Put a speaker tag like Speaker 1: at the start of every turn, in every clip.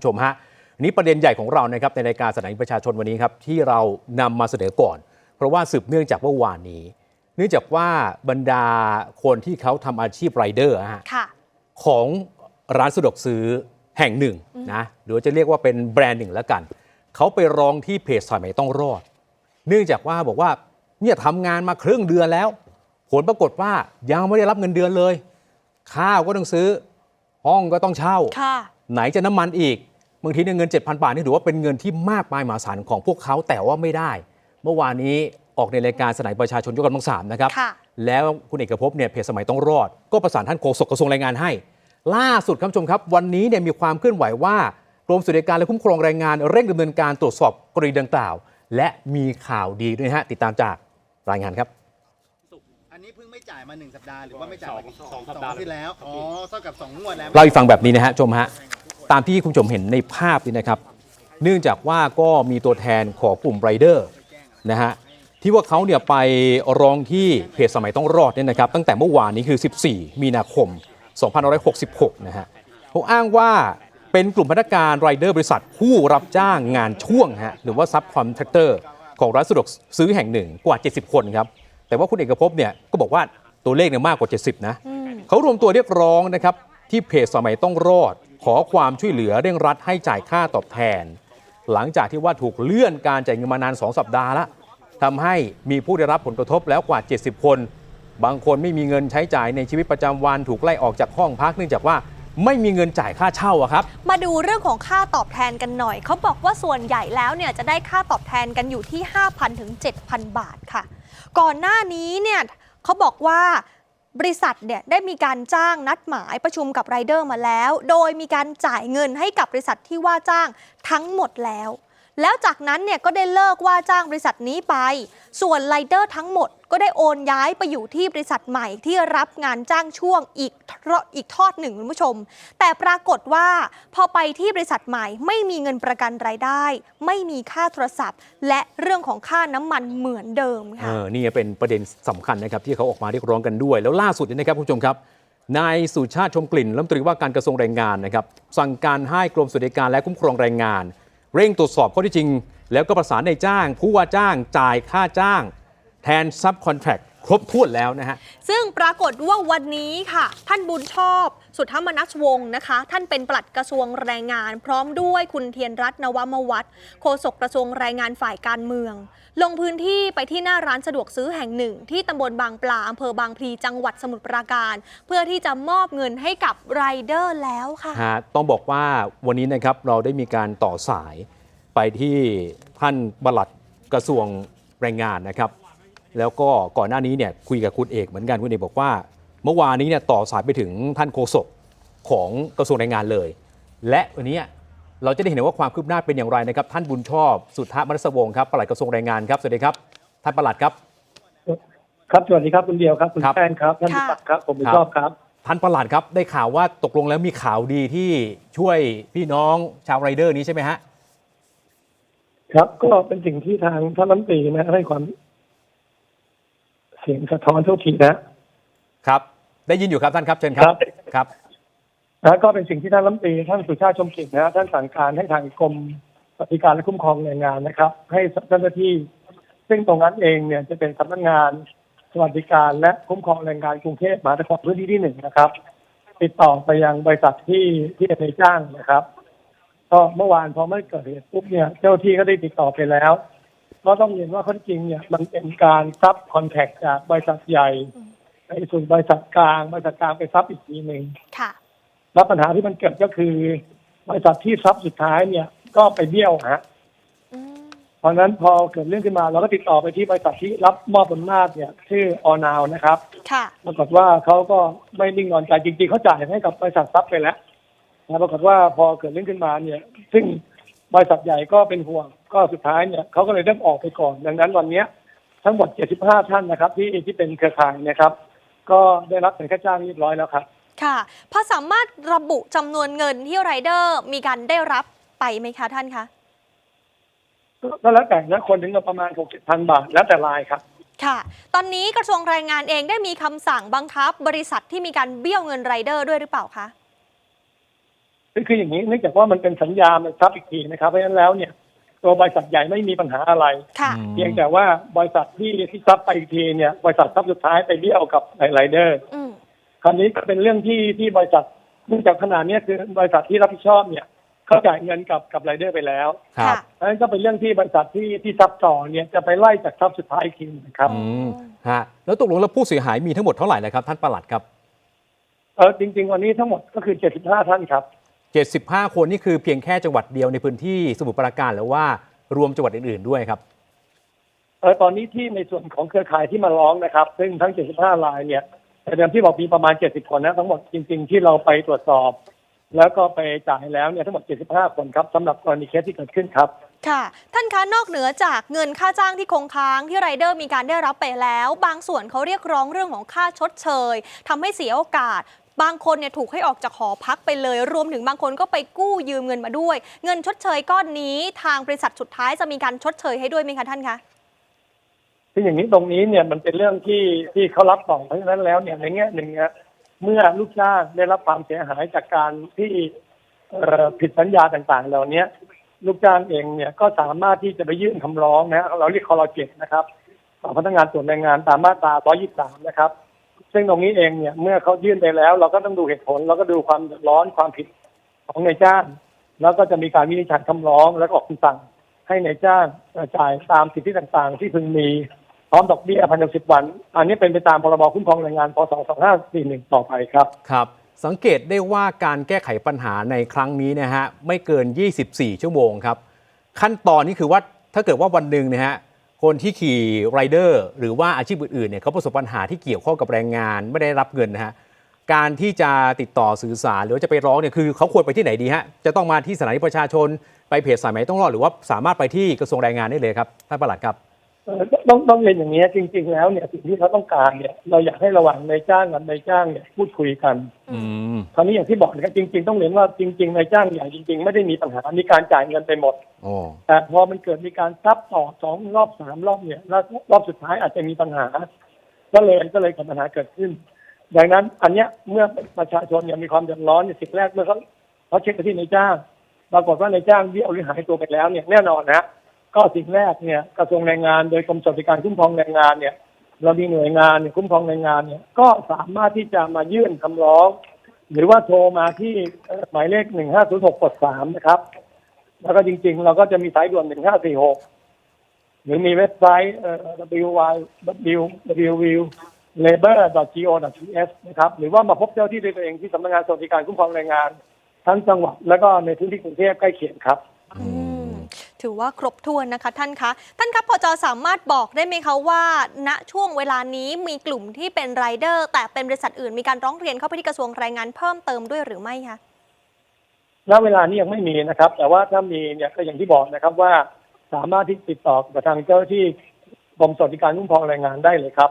Speaker 1: ผู้ชมฮะอันนี้ประเด็นใหญ่ของเรานะครับในรายการสถานีประชาชนวันนี้ครับที่เรานำมาเสนอก่อน เพราะว่าสืบเนื่องจากเมื่อวานนี้ เนื่องจากว่าบรรดาคนที่เขาทำอาชีพไรเดอร์ฮะ
Speaker 2: ค่ะ
Speaker 1: ของร้านสะดวกซื้อแห่งหนึ่งนะหรือว่าจะเรียกว่าเป็นแบรนด์หนึ่งแล้วกัน เขาไปร้องที่เพจสายใหม่ต้องรอด เนื่องจากว่าบอกว่าเนี่ยทำงานมาครึ่งเดือนแล้ว ผลปรากฏว่ายังไม่ได้รับเงินเดือนเลย ข้าวก็ต้องซื้อ ห้องก็ต้องเช่า
Speaker 2: ค่ะ
Speaker 1: ไหนจะน้ำมันอีก บางทีเนี่ยเงิน 7,000 บาทนี่ถือว่าเป็นเงินที่มากมายมหาศาลของพวกเขาแต่ว่าไม่ได้ เมื่อวานนี้ออกในรายการสนายประชาชนยกกำลังสามนะครับ
Speaker 2: ค่ะ
Speaker 1: แล้วคุณเอกภพเนี่ยเพจสมัยต้องรอด ก็ประสานท่านโฆษกกระทรวงแรงงานให้ ล่าสุดครับผู้ชมครับ วันนี้เนี่ยมีความเคลื่อนไหวว่ากรมสวัสดิการและคุ้มครองแรงงานเร่งดำเนินการตรวจสอบกรณีดังกล่าว และมีข่าวดีด้วยนะฮะติดตามจากรายงานครับ
Speaker 3: อันนี้เพิ่งไม่จ่ายมาหนึ่งสัปดาห์หรือว่าไม่จ่ายมา
Speaker 4: สองสัปดาห์
Speaker 3: ที่แล้วอ๋อเท่ากับสองงวดแล้ว
Speaker 1: เล่าให้ฟังแบบนี้นะฮะชมฮะ ตามที่คุณผู้ชมเห็นในภาพนี่นะครับ เนื่องจากว่าก็มีตัวแทนของกลุ่มไรเดอร์นะฮะที่ว่าเขาเนี่ยไปร้องที่เพจสมัยต้องรอดเนี่ยนะครับ ตั้งแต่เมื่อวานนี้คือ 14 มีนาคม 2566 นะฮะเขาอ้างว่าเป็นกลุ่มพนักงานไรเดอร์บริษัทผู้รับจ้างงานช่วงฮะหรือว่าซับคอนแทคเตอร์ของร้านสะดวกซื้อแห่งหนึ่งกว่า 70 คนครับ แต่ว่าคุณเอกภพเนี่ยก็บอกว่าตัวเลขเนี่ยมากกว่า 70 นะ
Speaker 2: อืม
Speaker 1: เขารวมตัวเรียกร้องนะครับที่เพจสมัยต้องรอด ขอความช่วยเหลือเร่งรัดให้จ่ายค่าตอบแทน หลังจากที่ว่าถูกเลื่อนการจ่ายเงินมานาน 2 สัปดาห์ละทำให้มีผู้ได้รับผลกระทบแล้วกว่า 70 คน บางคนไม่มีเงินใช้จ่ายในชีวิตประจำวันถูกไล่ออกจากห้องพักเนื่องจากว่าไม่มีเงินจ่ายค่าเช่าอะครับ
Speaker 2: มาดูเรื่องของค่าตอบแทนกันหน่อย เขาบอกว่าส่วนใหญ่แล้วเนี่ยจะได้ค่าตอบแทนกันอยู่ที่ 5,000ถึง7,000 บาทค่ะ ก่อนหน้านี้เนี่ยเขาบอกว่า บริษัทเนี่ยได้มีการจ้างนัดหมายประชุมกับไรเดอร์มาแล้ว โดยมีการจ่ายเงินให้กับบริษัทที่ว่าจ้างทั้งหมดแล้ว แล้วจากนั้นเนี่ยก็ได้เลิกว่าจ้างบริษัทนี้ไป ส่วนไรเดอร์ทั้งหมดก็ได้โอนย้ายไปอยู่ที่บริษัทใหม่ที่รับงานจ้างช่วงอีกทอดอีกทอดหนึ่งคุณผู้ชม แต่ปรากฏว่าพอไปที่บริษัทใหม่ไม่มีเงินประกันรายได้ ไม่มีค่าโทรศัพท์ และเรื่องของค่าน้ำมันเหมือนเดิมค่ะ
Speaker 1: อนี่เป็นประเด็นสำคัญนะครับที่เขาออกมาเรียกร้องกันด้วย แล้วล่าสุดนี่ยนะครับคุณผู้ชมครับนายสุชาติชมกลิ่นรัฐมนตรีว่าการกระทรวงแรงงานนะครับสั่งการให้กรมสวัสดิการและคุ้มครองแรงงาน เร่งตรวจสอบข้อที่จริง แล้วก็ประสานในจ้าง ผู้ว่าจ้างจ่ายค่าจ้าง แทนซับคอนแทรคครบถ้วนแล้วนะฮะ
Speaker 2: ซึ่งปรากฏว่าวันนี้ค่ะ ท่านบุญชอบ สุทธมนัสวงศ์นะคะ ท่านเป็นปลัดกระทรวงแรงงาน พร้อมด้วยคุณเทียนรัตน์นวมวัฒน์โฆษกกระทรวงแรงงานฝ่ายการเมือง ลงพื้นที่ไปที่หน้าร้านสะดวกซื้อแห่งหนึ่ง ที่ตำบลบางปลาอำเภอบางพลีจังหวัดสมุทรปราการ เพื่อที่จะมอบเงินให้กับไรเดอร์แล้วค่ะ
Speaker 1: ฮะต้องบอกว่าวันนี้นะครับเราได้มีการต่อสายไปที่ท่านบลัดกระทรวงแรงงานนะครับ แล้วก็ก่อนหน้านี้เนี่ยคุยกับคุณเอกเหมือนกันคุณเอกบอกว่า เมื่อวานนี้เนี่ยต่อสายไปถึงท่านโฆษกของกระทรวงแรงงานเลย และวันนี้เราจะได้เห็นว่าความคืบหน้าเป็นอย่างไรนะครับ ท่านบุญชอบสุทธมนัสวงศ์ครับปลัดกระทรวงแรงงานครับสวัสดีครับ ท่านปลัดครับ
Speaker 4: ครับสวัสดีครับคุณเดียวครับคุณ
Speaker 1: ครับ
Speaker 4: แป้งครับท่าน
Speaker 2: ค่ะ
Speaker 4: ผู้ฟังครับผม
Speaker 1: ครับ
Speaker 4: ชอบครับ
Speaker 1: ท่านปลัดครับได้ข่าวว่าตกลงแล้วมีข่าวดีที่ช่วยพี่น้องชาวไรเดอร์นี้ใช่ไหมฮะ
Speaker 4: ครับก็เป็นสิ่งที่ทางท่านรัฐมนตรีนะให้ความ เสียงสะท้อนทุกทีนะ ครับ
Speaker 1: ได้ยินอยู่ครับท่านครับเชิญครับครับ
Speaker 4: นะก็เป็นสิ่งที่ท่านรัฐมนตรีท่านสุชาติชมกลิ่นนะท่านสั่งการให้ทางกรมสวัสดิการและคุ้มครองแรงงานนะครับ ให้เจ้าหน้าที่ ซึ่งตรงนั้นเองเนี่ยจะเป็นสำนักงานสวัสดิการและคุ้มครองแรงงานกรุงเทพมหานครพื้นที่ที่หนึ่งนะครับ ติดต่อไปยังบริษัทที่ที่เป็นนายจ้างนะครับก็เมื่อวานพอไม่เกิดเหตุปุ๊บเนี่ยเจ้าหน้าที่ก็ได้ติดต่อไปแล้วก็ต้องเรียนว่าข้อเท็จจริงเนี่ยมันเป็นการซับคอนแทคจากบริษัทใหญ่ ในส่วนบริษัทกลางบริษัทกลางไปซับอีกทีหนึ่ง
Speaker 2: ค่ะ
Speaker 4: แล้วปัญหาที่มันเกิดก็คือบริษัทที่ซับสุดท้ายเนี่ย ก็ไปเบี้ยวฮะ
Speaker 2: อืม
Speaker 4: เพราะฉะนั้นพอเกิดเรื่องขึ้นมาเราก็ติดต่อไปที่บริษัทที่รับมอบอำนาจเนี่ยชื่อออนาวนะครับ
Speaker 2: ค่ะ
Speaker 4: ปรากฏว่าเขาก็ไม่นิ่งนอนใจจริง ๆเขาจ่ายให้กับบริษัทซับไปแล้วนะปรากฏว่าพอเกิดเรื่องขึ้นมาเนี่ย ซึ่งบริษัทใหญ่ก็เป็นห่วงก็สุดท้ายเนี่ยเขาก็เลยเริ่มออกไปก่อน ดังนั้นวันเนี้ยทั้งหมด 75 ท่านนะครับ ที่ที่เป็นเครือข่ายนะครับ ก็ได้รับเป็นค่าจ้างเรียบร้อยแล้วครับ
Speaker 2: ค่ะพอสามารถระบุจำนวนเงินที่ไรเดอร์มีการได้รับไปไหมคะท่านคะ
Speaker 4: ก็แล้วแต่นะคนถึงกับประมาณ6 7พันบาท แล้วแต่รายครับ
Speaker 2: ค่ะ ตอนนี้กระทรวงแรงงานเองได้มีคำสั่งบังคับ บริษัทที่มีการเบี้ยวเงินไรเดอร์ด้วยหรือเปล่าคะ
Speaker 4: คือคืออย่างนี้เนื่องจากว่ามันเป็นสัญญามันซับอีกทีนะครับเพราะฉะนั้นแล้วเนี่ย ตัวบริษัทใหญ่ไม่มีปัญหาอะไร
Speaker 2: ค่ะ
Speaker 1: อืม
Speaker 4: เพียงแต่ว่าบริษัทที่ที่ซับไปอีกทีเนี่ยบริษัทซับสุดท้ายไปเบี้ยวกับไรเดอร์
Speaker 2: อืม
Speaker 4: คราวนี้ก็เป็นเรื่องที่ที่บริษัทเนื่องจากขนาดนี้ยคือบริษัทที่รับผิดชอบเนี่ยเขาจ่ายเงินกับกับไรเดอร์ไปแล้ว
Speaker 1: ครับ
Speaker 4: เพราะฉะนั้นก็เป็นเรื่องที่บริษัทที่ที่ซับต่อเนี่ยจะไปไล่จากซับสุดท้ายอีกทีนะครับ
Speaker 1: อืมฮะแล้วตกลงแล้วผู้เสียหายมีทั้งหมดเท่าไหร่นะครับ ท่านประหลัดครับ
Speaker 4: เออจริง ๆ วันนี้ทั้งหมดก็คือ 75 ท่านครับ
Speaker 1: 75 คนนี่คือเพียงแค่จังหวัดเดียวในพื้นที่สมุทรปราการหรือว่ารวมจังหวัดอื่น ๆด้วยครับ
Speaker 4: เออตอนนี้ที่ในส่วนของเครือข่ายที่มาร้องนะครับ ซึ่งทั้ง 75 รายเนี่ยแต่เดิมที่บอกมีประมาณ 70 คนนะทั้งหมดจริง ๆ ที่เราไปตรวจสอบ แล้วก็ไปจ่ายแล้วเนี่ยทั้งหมด 75 คนครับสำหรับกรณีเคสที่เกิดขึ้นครับ
Speaker 2: ค่ะ ท่านคะนอกเหนือจากเงินค่าจ้างที่คงค้างที่ไรเดอร์มีการได้รับไปแล้ว บางส่วนเขาเรียกร้องเรื่องของค่าชดเชยทำให้เสียโอกาสบางคนเนี่ยถูกให้ออกจากหอพักไปเลย รวมถึงบางคนก็ไปกู้ยืมเงินมาด้วย เงินชดเชยก้อนนี้ทางบริษัทสุดท้ายจะมีการชดเชยให้ด้วยไหมคะท่านคะ
Speaker 4: คืออย่างนี้ตรงนี้เนี่ยมันเป็นเรื่องที่ที่เขารับต่อเพราะฉะนั้นแล้วเนี่ยในแง่หนึ่งเนี่ยเมื่อลูกจ้างได้รับความเสียหายจากการที่ผิดสัญญาต่างๆ เหล่านี้ลูกจ้างเองเนี่ยก็สามารถที่จะไปยื่นคำร้องนะเราเรียกคอรเจ็นะครับต่อพนักงานตรวจแรงงานตามมาตรา 123 นะครับ ซึ่งตรงนี้เองเนี่ยเมื่อเขายื่นไปแล้ว เราก็ต้องดูเหตุผลเราก็ดูความร้อนความผิดของนายจ้าง แล้วก็จะมีการวินิจฉัยคำร้องแล้วก็ออกคำสั่ง ให้นายจ้างจ่ายตามสิทธิต่างๆ ที่พึงมีพร้อมดอกเบี้ยภายในสิบวัน อันนี้เป็นไปตามพรบคุ้มครองแรงงานพศ2541 ต่อไปครับ
Speaker 1: ครับ สังเกตได้ว่าการแก้ไขปัญหาในครั้งนี้นะฮะไม่เกิน 24 ชั่วโมงครับ ขั้นตอนนี้คือว่าถ้าเกิดว่าวันหนึ่งนะฮะ คนที่ขี่ไรเดอร์หรือว่าอาชีพอื่นๆเนี่ยเขาประสบปัญหาที่เกี่ยวข้องกับแรงงานไม่ได้รับเงินนะฮะการที่จะติดต่อสื่อสารหรือว่าจะไปร้องเนี่ยคือเขาควรไปที่ไหนดีฮะจะต้องมาที่สถานีประชาชนไปเพจสายไหมต้องรอดหรือว่าสามารถไปที่กระทรวงแรงงานได้เลยครับท่านประหลัดครับ
Speaker 4: ต้องต้องเรียนอย่างนี้จริง ๆ แล้วเนี่ยสิ่งที่เขาต้องการเนี่ย เราอยากให้ระหว่างนายจ้างกับนายจ้างเนี่ยพูดคุยกัน
Speaker 1: อืม
Speaker 4: คราวนี้อย่างที่บอกนะครับจริง ๆ ต้องเรียนว่าจริงๆนายจ้างอย่างจริง ๆ ไม่ได้มีปัญหามีการจ่ายเงินไปหมด
Speaker 1: โอ้
Speaker 4: แต่พอมันเกิดมีการซับต่อสองรอบสามรอบเนี่ยแล้วรอบสุดท้ายอาจจะมีปัญหา ก็เลยก็เลยเกิดปัญหาเกิดขึ้น ดังนั้น อันเนี้ยเมื่อประชาชนเนี่ยมีความเดือดร้อนเนี่ยสิ่งแรกเมื่อเขาเขาเช็คไปที่นายจ้างปรากฏว่านายจ้างเบี้ยวหรือหายตัวไปแล้วเนี่ยแน่นอนนะ ก็สิ่งแรกเนี่ยกระทรวงแรงงานโดยกรมสวัสดิการคุ้มครองแรงงานเนี่ย เรามีหน่วยงานคุ้มครองแรงงานเนี่ยก็สามารถที่จะมายื่นคำร้อง หรือว่าโทรมาที่หมายเลขหนึ่งห้าศูนย์หกกดสามนะครับ แล้วก็จริง ๆ เราก็จะมีสายด่วนหนึ่งห้าสี่หกหรือมีเว็บไซต์เอ่อ www www labor.go.th นะครับหรือว่ามาพบเจ้าที่ด้วยตัวเองที่สำนักงานสวัสดิการคุ้มครองแรงงาน ทั้งจังหวัดแล้วก็ในพื้นที่กรุงเทพใกล้เคียงครับ
Speaker 2: ถือว่าครบถ้วนนะคะท่านคะ ท่านครับพอจะสามารถบอกได้ไหมคะว่า ณช่วงเวลานี้มีกลุ่มที่เป็นไรเดอร์ แต่เป็นบริษัทอื่นมีการร้องเรียนเข้าไปที่กระทรวงแรงงานเพิ่มเติมด้วยหรือไม่คะ
Speaker 4: ณเวลานี้ยังไม่มีนะครับ แต่ว่าถ้ามีเนี่ยก็อย่างที่บอกนะครับว่า สามารถที่ติดต่อกับทางเจ้าหน้าที่กรมสวัสดิการคุ้มครองแรงงานได้เลยครับ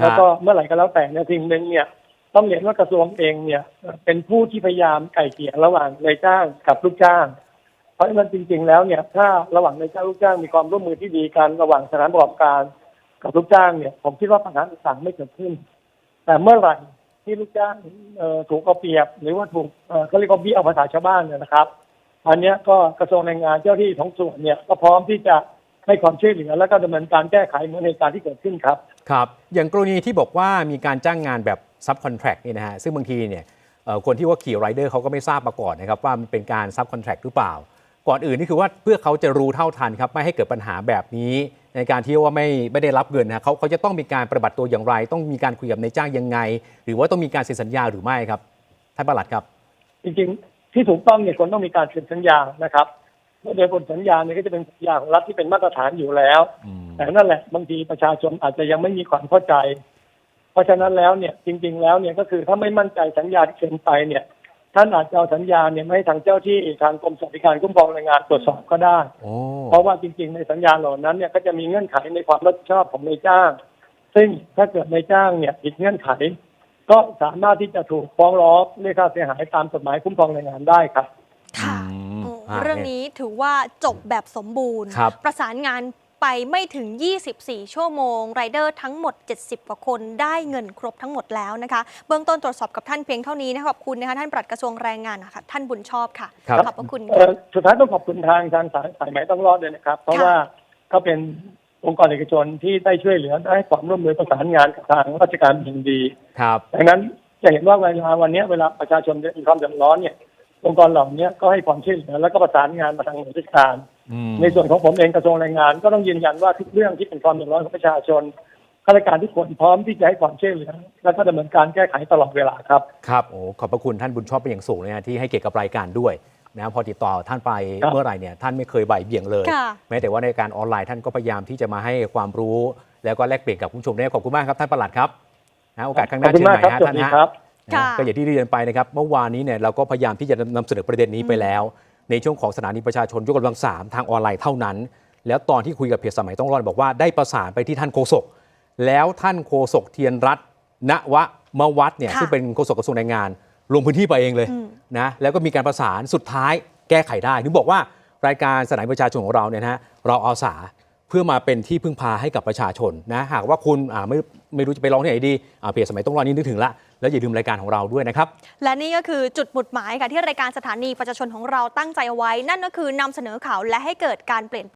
Speaker 1: ฮะ
Speaker 4: แล้วก็เมื่อไหร่ก็แล้วแต่ในยสิ่งหนึ่งเนี่ยต้องเรียนว่ากระทรวงเองเนี่ยเอ่อเป็นผู้ที่พยายามไก่เกลี่ยระหว่างนายจ้างกับลูกจ้างเพ ราะฉะนั้นจริง ๆ แล้วเนี่ยถ้าระหว่างนายจ้างลูกจ้างมีความร่วมมือที่ดีกันระหว่างสถานประกอบการกับลูกจ้างเนี่ย ผมคิดว่าปัญหาต่างๆไม่เกิดขึ้น แต่เมื่อไหร่ที่ลูกจ้างถูกเอาเปรียบ หรือว่าถูกเขาเรียกว่าเบี้ยเอาภาษาชาวบ้านเนี่ยนะครับ อันนี้ก็กระทรวงแรงงานเจ้าที่ท้องส่วนเนี่ยก็พร้อมที่จะให้ความช่วยเหลือแล้วก็ดำเนินการแก้ไขเหมือนเหตุการณ์ที่เกิดขึ้นครับ
Speaker 1: ครับ อย่างกรณีที่บอกว่ามีการจ้างงานแบบซับคอนแท c t นี่นะฮะซึ่งบางทีเนี่ยคนที่ว่าขี่ไรเดอร์เขาก็ไม่ทราบมาก่อนนะครับว่ามันเป็นการซับคอนแท c t หรือเปล่า ก่อนอื่นนี่คือว่าเพื่อเขาจะรู้เท่าทันครับไม่ให้เกิดปัญหาแบบนี้ในการที่ว่าไม่ไม่ได้รับเงินนะเขาเขาจะต้องมีการปฏิบัติตัวอย่างไร ต้องมีการคุยกับนายจ้างยังไง หรือว่าต้องมีการเซ็นสัญญาหรือไม่ครับท่านประหลัดครับ
Speaker 4: จริงๆ ที่ถูกต้องเนี่ยคนต้องมีการเซ็นสัญญานะครับโดยบนสัญญาเนี่ยก็จะเป็นสัญญาของรัฐที่เป็นมาตรฐานอยู่แล้ว
Speaker 1: อืม
Speaker 4: แต่นั่นแหละบางทีประชาชนอาจจะยังไม่มีความเข้าใจ เพราะฉะนั้นแล้วเนี่ยจริง ๆ แล้วเนี่ยก็คือถ้าไม่มั่นใจสัญญาที่เซ็นไปเนี่ย ท่านอาจจะเอาสัญญาเนี่ยไม่ให้ทางเจ้าที่ทางกรมสวัสดิการคุ้มครองแรงงานตรวจสอบก็ได้
Speaker 1: โอ้
Speaker 4: เพราะว่าจริง ๆ ในสัญญาเหล่านั้นเนี่ยก็จะมีเงื่อนไขในความรับผิดชอบของนายจ้าง ซึ่งถ้าเกิดนายจ้างเนี่ยผิดเงื่อนไข ก็สามารถที่จะถูกฟ้องร้องเรียกค่าเสียหายตามกฎหมายคุ้มครองแรงงานได้ครับ
Speaker 2: ค่ะ
Speaker 1: อืม
Speaker 2: โอ้
Speaker 1: อ่า
Speaker 2: เรื่องนี้ถือว่าจบแบบสมบูรณ์
Speaker 1: ครับ
Speaker 2: ประสานงาน ไปไม่ถึง 24 ชั่วโมงไรเดอร์ทั้งหมด 70 กว่าคนได้เงินครบทั้งหมดแล้วนะคะเบื้องต้นตรวจสอบกับท่านเพียงเท่านี้นะคะขอบคุณนะคะท่านปลัดกระทรวงแรงงานนะคะท่านบุญชอบค่ะ
Speaker 1: ครับ
Speaker 2: ขอบพระคุณ
Speaker 4: เอ่
Speaker 2: ค่ะ
Speaker 4: อสุดท้ายต้องขอบคุณทางทางสายสายไหมต้องรอดด้วยนะครับ เพราะ
Speaker 2: ค่ะ
Speaker 4: ว่าเขาเป็นองค์กรเอกชนที่ได้ช่วยเหลือได้ให้ความร่วมมือประสานงานกับทางราชการเป็นอย่างดี
Speaker 1: ครับ
Speaker 4: ดังนั้นจะเห็นว่าเวลาวันนี้เวลาประชาชนมีความเดือดร้อนเนี่ยองค์กรเหล่านี้ก็ให้ความช่วยเหลือแล้วก็ประสานงานมาทางหน่วยราชการ
Speaker 1: อืม
Speaker 4: ในส่วนของผมเองกระทรวงแรงงาน ก็ต้องยืนยันว่าทุกเรื่องที่เป็นความเดือดร้อนของประชาชนข้าราชการทุกคนพร้อมที่จะให้ความช่วยเหลือและก็ดำเนินการแก้ไขตลอดเวลาครับ
Speaker 1: ครับโอ้ขอบพระคุณท่านบุญชอบเป็นอย่างสูงเลยนะที่ให้เกียรติกับรายการด้วยนะพอติดต่อท่านไป
Speaker 4: ครับ
Speaker 1: เมื่อไหร่เนี่ยท่านไม่เคยบ่ายเบี่ยงเลย
Speaker 2: ค่ะ
Speaker 1: แม้แต่ว่าในการออนไลน์ท่านก็พยายามที่จะมาให้ความรู้ แล้วก็แลกเปลี่ยนกับคุณผู้ชมได้ขอบคุณมากครับท่านประหลัดครับนะโอกาสข้างห
Speaker 4: ขอ
Speaker 1: น้า
Speaker 4: บคุณ
Speaker 1: เชิญ
Speaker 4: มาก
Speaker 1: ใหม่
Speaker 4: ครับ
Speaker 1: ฮะ
Speaker 4: สวั
Speaker 1: ท่า
Speaker 4: ส
Speaker 1: น
Speaker 4: ดี
Speaker 1: ฮะ
Speaker 4: ครับ
Speaker 1: นะ
Speaker 2: ค่ะ
Speaker 1: ก็อย่างที่เรียนไปนะครับ เมื่อวานนี้เนี่ยเราก็พยายามที่จะนำเสนอประเด็นนี้ไปแล้ว ในช่วงของสถานีประชาชนยกกำลังสามทางออนไลน์เท่านั้น แล้วตอนที่คุยกับเพจสมัยต้องรอดบอกว่าได้ประสานไปที่ท่านโฆษกแล้วท่านโฆษกเทียนรัตน์ณวะมวัฒน์เนี่ย
Speaker 2: ค่ะ
Speaker 1: ซึ่งเป็นโฆษกกระทรวงแรงงาน ลงพื้นที่ไปเองเลย
Speaker 2: อืม
Speaker 1: นะแล้วก็มีการประสานสุดท้ายแก้ไขได้ถึงบอกว่ารายการสถานีประชาชนของเราเนี่ยนะฮะเราอาสาเพื่อมาเป็นที่พึ่งพาให้กับประชาชนนะหากว่าคุณอ่าไม่ไม่รู้จะไปร้องที่ไหนดีอ่าเพจสมัยต้องรอดนี่นึกถึงละ แล้วอย่าลืมรายการของเราด้วยนะครับ
Speaker 2: และนี่ก็คือจุดหมุดหมายค่ะที่รายการสถานีประชาชนของเราตั้งใจเอาไว้ นั่นก็คือนำเสนอข่าวและให้เกิดการเปลี่ยน